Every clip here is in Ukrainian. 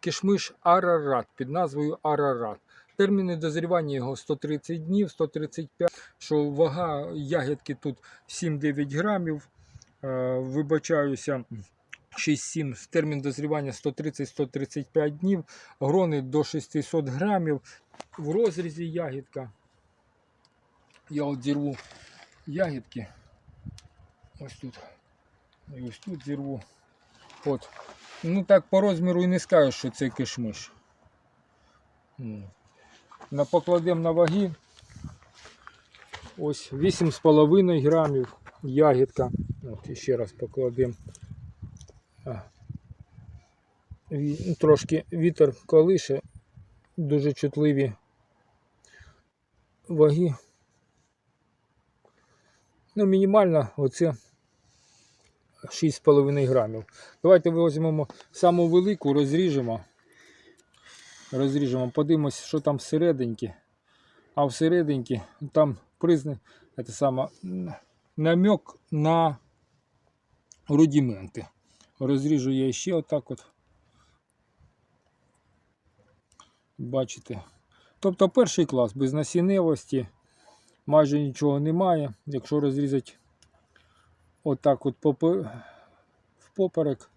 Кишмиш Арарат під назвою Арарат. Терміни дозрівання його 130 днів, 135, що вага ягідки тут 7-9 грамів. Вибачаюся, 6-7, термін дозрівання 130-135 днів, грони до 600 грамів. В розрізі ягідка. Я от зірву ягідки. Ось тут. І ось тут зірву. От. Ну так по розміру і не скажеш, що це кишмиш. Покладемо на ваги. Ось 8,5 грамів ягідка. От ще раз покладемо. Ну, Трошки вітер колише, дуже чутливі ваги. Ну, мінімально оце 6,5 грамів. Давайте візьмемо саму велику, розріжемо. Розріжемо, подивимось, що там всерединки. А всерединки там призна, це саме, намек на рудименти. Розріжу я ще отак от. Бачите. Тобто перший клас без насінневості, майже нічого немає. Якщо розрізати отак от попе- впоперек.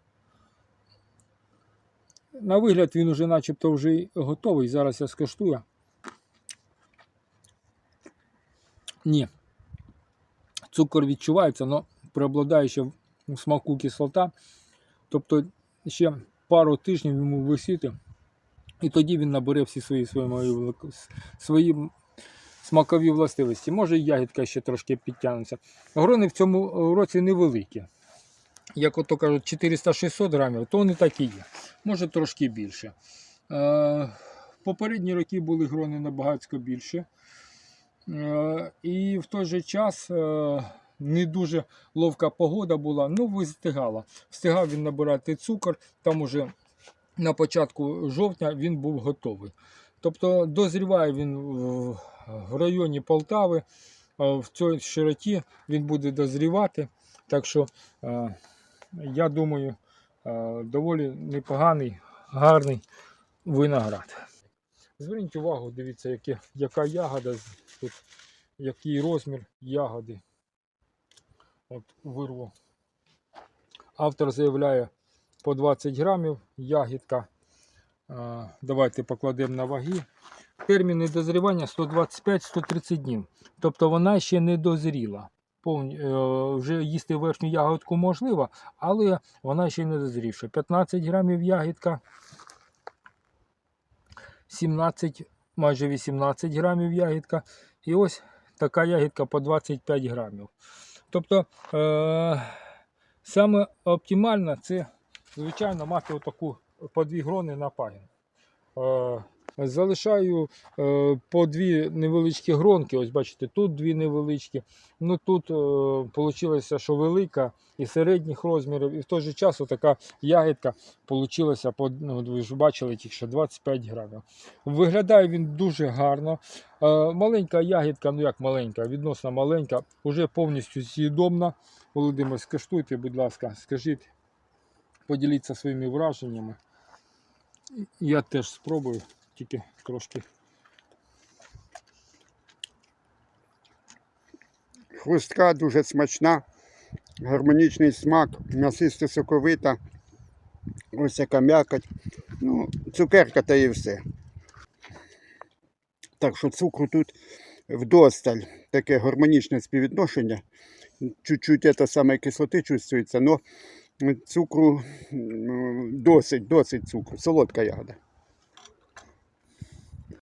На вигляд він уже начебто вже готовий. Зараз я скоштую. Ні. Цукор відчувається, але преобладає ще в смаку кислота. Тобто ще пару тижнів йому висіти. І тоді він набере всі свої, свої, свої смакові властивості. Може і ягідка ще трошки підтягнеться. Грони в цьому році невеликі. Як ото кажуть, 400-600 грамів, то вони так і є. Може трошки більше. Е, попередні роки були грони набагато більше. Е, і в той же час е, не дуже ловка погода була, ну вистигала. Встигав він набирати цукор, там уже на початку жовтня він був готовий. Тобто дозріває він в, районі Полтави, в цій широті він буде дозрівати. Так що е, я думаю, е, доволі непоганий, гарний виноград. Зверніть увагу, дивіться, яке, яка ягода тут, який розмір ягоди. От вирву. Автор заявляє по 20 грамів ягідка. Давайте покладемо на ваги. Терміни дозрівання 125-130 днів. Тобто вона ще не дозріла. Повні, е, вже їсти верхню ягодку можливо, але вона ще не дозрівша. 15 грамів ягідка, 17, майже 18 грамів ягідка. І ось така ягідка по 25 грамів. Тобто е, саме оптимально це, звичайно, мати отаку по дві грони на пагін. Е, Залишаю е, по дві невеличкі гронки. Ось бачите, тут дві невеличкі. Ну тут вийшло, що велика і середніх розмірів, і в той же час така ягідка вийшла, ну, ви ж бачили, тільки що 25 грамів. Виглядає він дуже гарно. Е, маленька ягідка, ну як маленька, відносно маленька, вже повністю з'їдомна. Володимир, скуштуйте, будь ласка, скажіть, поділіться своїми враженнями. Я теж спробую, тільки трошки. Хрустка дуже смачна, гармонічний смак, м'ясисто соковита. Ось яка м'якоть. Ну, цукерка та і все. Так що цукру тут вдосталь. Таке гармонічне співвідношення. Чуть-чуть це саме кислоти чувствується, але цукру досить, досить цукру. Солодка ягода.